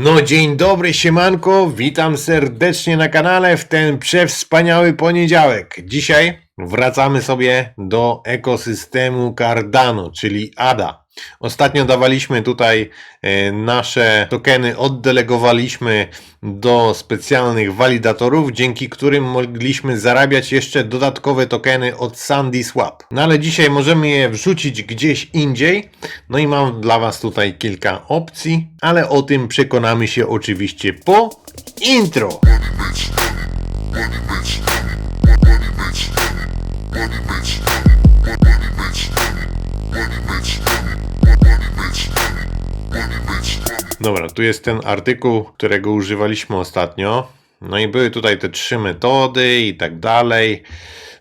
No dzień dobry, siemanko, witam serdecznie na kanale w ten przewspaniały poniedziałek. Dzisiaj wracamy sobie do ekosystemu Cardano, czyli ADA. Ostatnio dawaliśmy tutaj e, nasze tokeny, oddelegowaliśmy do specjalnych walidatorów, dzięki którym mogliśmy zarabiać jeszcze dodatkowe tokeny od Sandy Swap. No ale dzisiaj możemy je wrzucić gdzieś indziej. No i mam dla Was tutaj kilka opcji, ale o tym przekonamy się oczywiście po intro. Dobra, tu jest ten artykuł, którego używaliśmy ostatnio. No i były tutaj te trzy metody i tak dalej.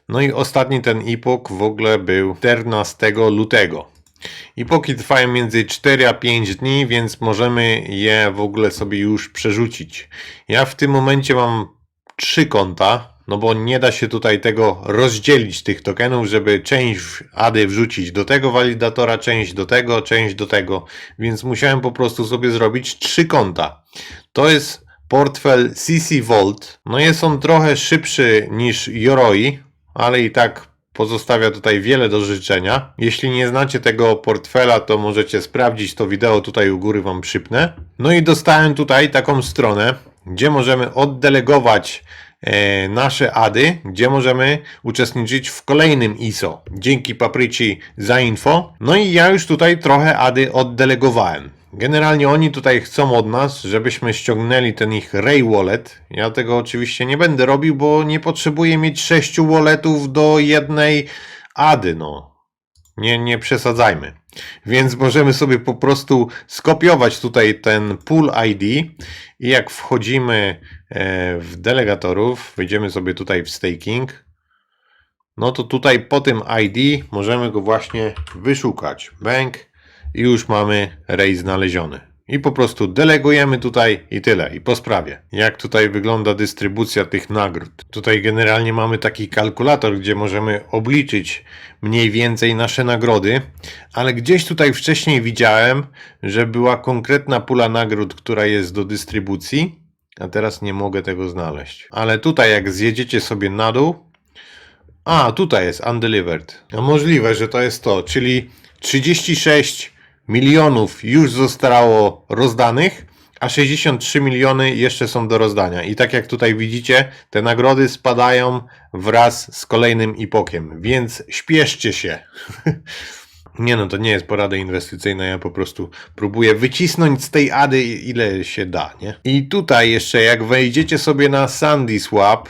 No i ostatni ten epok w ogóle był 14 lutego. Epoki trwają między 4 a 5 dni, więc możemy je w ogóle sobie już przerzucić. Ja w tym momencie mam trzy konta, no bo nie da się tutaj tego rozdzielić tych tokenów, żeby część ADY wrzucić do tego walidatora, część do tego, część do tego, więc musiałem po prostu sobie zrobić trzy konta. To jest portfel CC Vault. No jest on trochę szybszy niż Yoroi, ale i tak pozostawia tutaj wiele do życzenia. Jeśli nie znacie tego portfela, to możecie sprawdzić to wideo tutaj u góry wam przypnę. No i dostałem tutaj taką stronę, gdzie możemy oddelegować nasze ady, gdzie możemy uczestniczyć w kolejnym ISO. Dzięki Papryci za info. No i ja już tutaj trochę ady oddelegowałem. Generalnie oni tutaj chcą od nas, żebyśmy ściągnęli ten ich Ray Wallet. Ja tego oczywiście nie będę robił, bo nie potrzebuję mieć sześciu walletów do jednej ady, no. Nie, nie przesadzajmy. Więc możemy sobie po prostu skopiować tutaj ten pool ID i jak wchodzimy e, w delegatorów, wejdziemy sobie tutaj w staking, no to tutaj po tym ID możemy go właśnie wyszukać. Bank i już mamy rej znaleziony. I po prostu delegujemy tutaj i tyle, i po sprawie. Jak tutaj wygląda dystrybucja tych nagród? Tutaj generalnie mamy taki kalkulator, gdzie możemy obliczyć mniej więcej nasze nagrody, ale gdzieś tutaj wcześniej widziałem, że była konkretna pula nagród, która jest do dystrybucji, a teraz nie mogę tego znaleźć. Ale tutaj jak zjedziecie sobie na dół, a, tutaj jest undelivered. No możliwe, że to jest to, czyli 36 milionów już zostało rozdanych, a 63 miliony jeszcze są do rozdania. I tak jak tutaj widzicie, te nagrody spadają wraz z kolejnym epokiem, więc śpieszcie się. Nie no, to nie jest porada inwestycyjna, ja po prostu próbuję wycisnąć z tej ady ile się da, nie? I tutaj jeszcze jak wejdziecie sobie na Sandy Swap,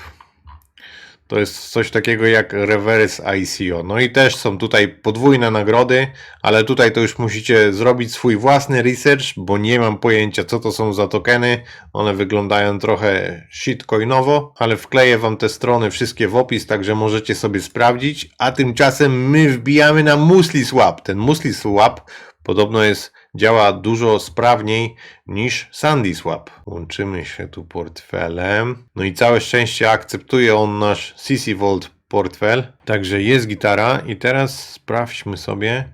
to jest coś takiego jak reverse ICO. No i też są tutaj podwójne nagrody, ale tutaj to już musicie zrobić swój własny research, bo nie mam pojęcia co to są za tokeny. One wyglądają trochę shitcoinowo, ale wkleję wam te strony wszystkie w opis, także możecie sobie sprawdzić. A tymczasem my wbijamy na Musli Swap. Ten Musli Swap podobno jest działa dużo sprawniej niż Sandy Swap. Łączymy się tu portfelem. No i całe szczęście akceptuje on nasz CC Vault portfel. Także jest gitara i teraz sprawdźmy sobie,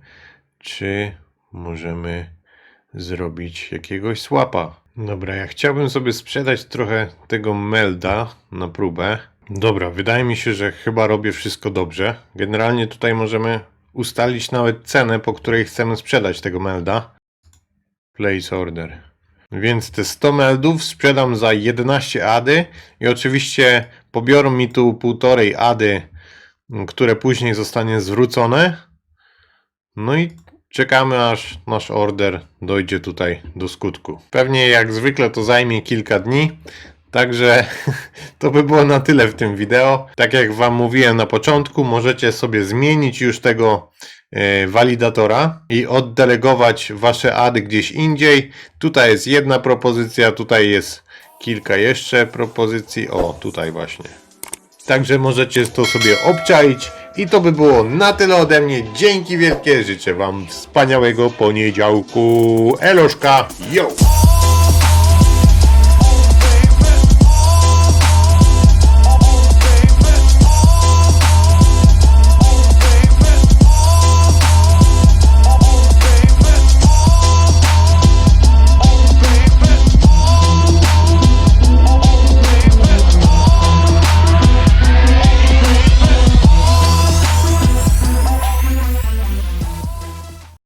czy możemy zrobić jakiegoś swapa. Dobra, ja chciałbym sobie sprzedać trochę tego melda na próbę. Dobra, wydaje mi się, że chyba robię wszystko dobrze. Generalnie tutaj możemy ustalić nawet cenę, po której chcemy sprzedać tego melda. Place order. Więc te 100 meldów sprzedam za 11 ady i oczywiście pobiorą mi tu półtorej ady, które później zostanie zwrócone. No i czekamy aż nasz order dojdzie tutaj do skutku. Pewnie jak zwykle to zajmie kilka dni. Także to by było na tyle w tym wideo. Tak jak Wam mówiłem na początku, możecie sobie zmienić już tego e, walidatora i oddelegować Wasze ady gdzieś indziej. Tutaj jest jedna propozycja, tutaj jest kilka jeszcze propozycji. O, tutaj właśnie. Także możecie to sobie obczaić. I to by było na tyle ode mnie. Dzięki wielkie. Życzę Wam wspaniałego poniedziałku. Eloszka. Yo!